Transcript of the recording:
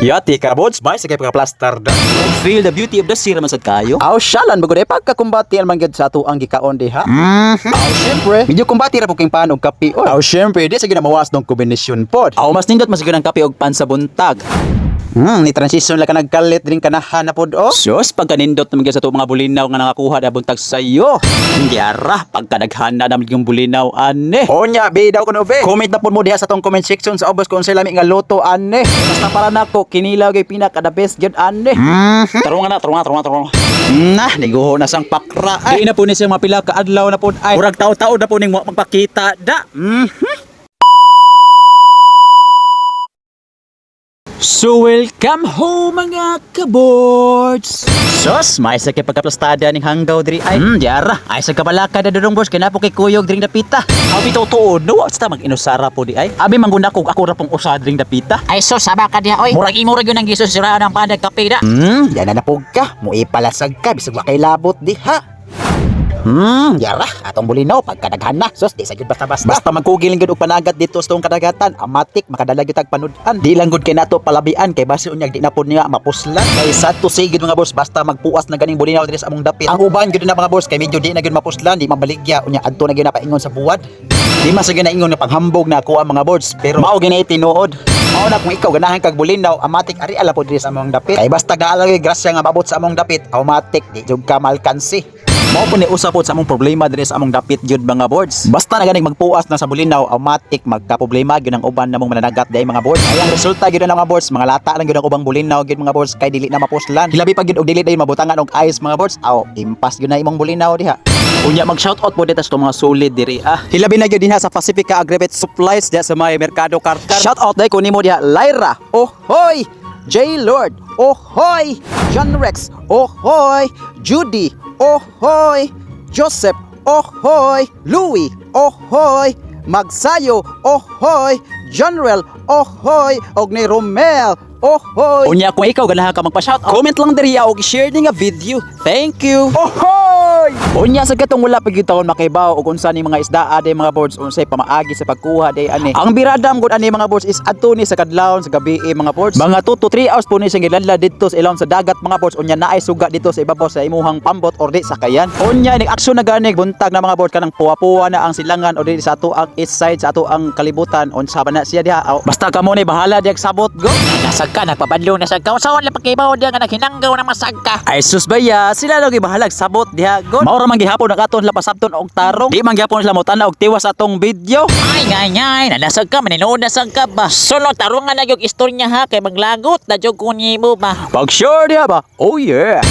Yati karabods, bay sa kay pagka-plaster da. Feel the beauty of the sea raman sad kayo. Aw syalan bagod ay pagkakumbati man gyud sa ato ang gikaon diha. Aw syempre, medyo kumbati ra po king panog kapi. Aw syempre, di sa ginabawas ng kombinasyon pod. Aw mas nindot mas gyud ang kape og pan sa buntag. Hmm, ni transition la ka nagkalit din kanahan na pod oh. Sus, pagkanindot naman gyud sa to mga bulinaw nga nakakuha na buntag sayo. Hindi ara pagka naghana naman yung bulinaw ane. Onya, be daw kuno be. Comment na po mo diha sa tong comment section sa obos kung sa lami nga luto ane. Basta para nako kinilaw kay pinaka the best gyud ane. Tarungan na, tarungan, tarungan, tarungan. Nah, liguho na sang pakra ay. Di na po ni siyang mapila ka adlaw na po ay. Murag tao-tao na po ning magpakita da. So welcome home mga kaboards! Sos, may sa kay pagkaplastada ning hanggaw diri ay. Hmm, diara. Ay sa kabalaka na dorong boss kay napo kay kuyog dring dapita. Abi totoo no, basta mag-inusara po di ay. Abi mangguna kog ako ra pong usa dring dapita. Ay sus, saba ka diha, oy. Murag imo gyud ang gisus siraan ng pandag kapida. Hmm, yan na napog ka. Muipalasag ka bisag wa kay labot diha. Hmm, yara, atong bulinaw pagkadaghan na. Sus, di sa gyud basta-basta. Basta magkugiling gyud og panagat dito sa tong kadagatan, amatik makadala gyud tag panudan. Di lang gud kay nato palabian kay base unyag di na pod niya mapuslan. Kay sa to sige mga boss, basta magpuas na ganing bulinaw diri sa among dapit. Ang uban gyud na mga boss kay medyo di na gyud mapuslan, di mabaligya unya adto na gyud na paingon sa buwad. Di man sa gyud na ingon na ako ang mga boards, pero mao gyud na tinuod. Mao na kung ikaw ganahan kag bulinaw, amatik ari ala pod diri sa among dapit. Kay basta gaalagay grasya nga mabot sa among dapit, automatic di jud ka malkansi. Mao po ni usapod sa among problema diri sa among dapit gyud mga boards. Basta na ganing magpuas na sa bulinaw, automatic magka-problema gyud ang uban namong mananagat day mga boards. Ay ang resulta gyud na mga boards, mga lata lang gyud ang ubang bulinaw gyud mga boards kay dili na mapuslan. Hilabi pa gyud og dili day mabutangan og ice mga boards. Aw, impas gyud na imong bulinaw diha. Unya mag shoutout po dito sa mga solid diri ah. Hilabi na gyud dinha sa Pacifica Aggregate Supplies diha sa may Mercado Karkar. Shoutout day ko nimo diha Lyra. Oh hoy! J Lord. Oh hoy! John Rex. Oh hoy! Judy. Oh hoy! Joseph. Oh hoy! Louie. Oh hoy! Magsayo. Oh hoy! General. Oh hoy! Og ni Romel. Oh hoy! Unya kung ikaw ganahan ka magpa-shoutout, comment lang diri og share ni nga video. Thank you. Oh hoy! Unya sa katong wala pag taon makaibaw og unsa ni mga isda ade mga boards unsay pamaagi sa pagkuha day ani. Ang biradam gud ani mga boards is adto ni sa kadlawon sa gabi eh, mga boards. Mga 2 to 3 hours po ni sing giladlad dito sa ilawom sa dagat mga boards unya naay suga dito sa ibabaw sa imuhang pambot or di sa kayan. Unya ni aksyon na gani buntag na mga boards kanang puwa-puwa na ang silangan o di sa ato ang east side sa ato ang kalibutan unsa ba na siya diha. Aw, Basta kamo ni bahala diag sabot go. Nasag ka, nagpabadlo na sa ka. Sa wala pagkibaw diha nga naghinanggaw na masag ka. Ay sus baya, sila lang gibahalag sabot diha god. Mao ra man gihapon ang aton lapasabton og tarong. Di man gihapon sila mo tanaw og tiwas atong video. Ay, ngay, ngay. Nanasag ka, maninood na sag ka ba? Sunod, tarungan na yung istorya ha. Kay maglagot na yung kunyi mo ba? Pag sure diha ba? Oh yeah.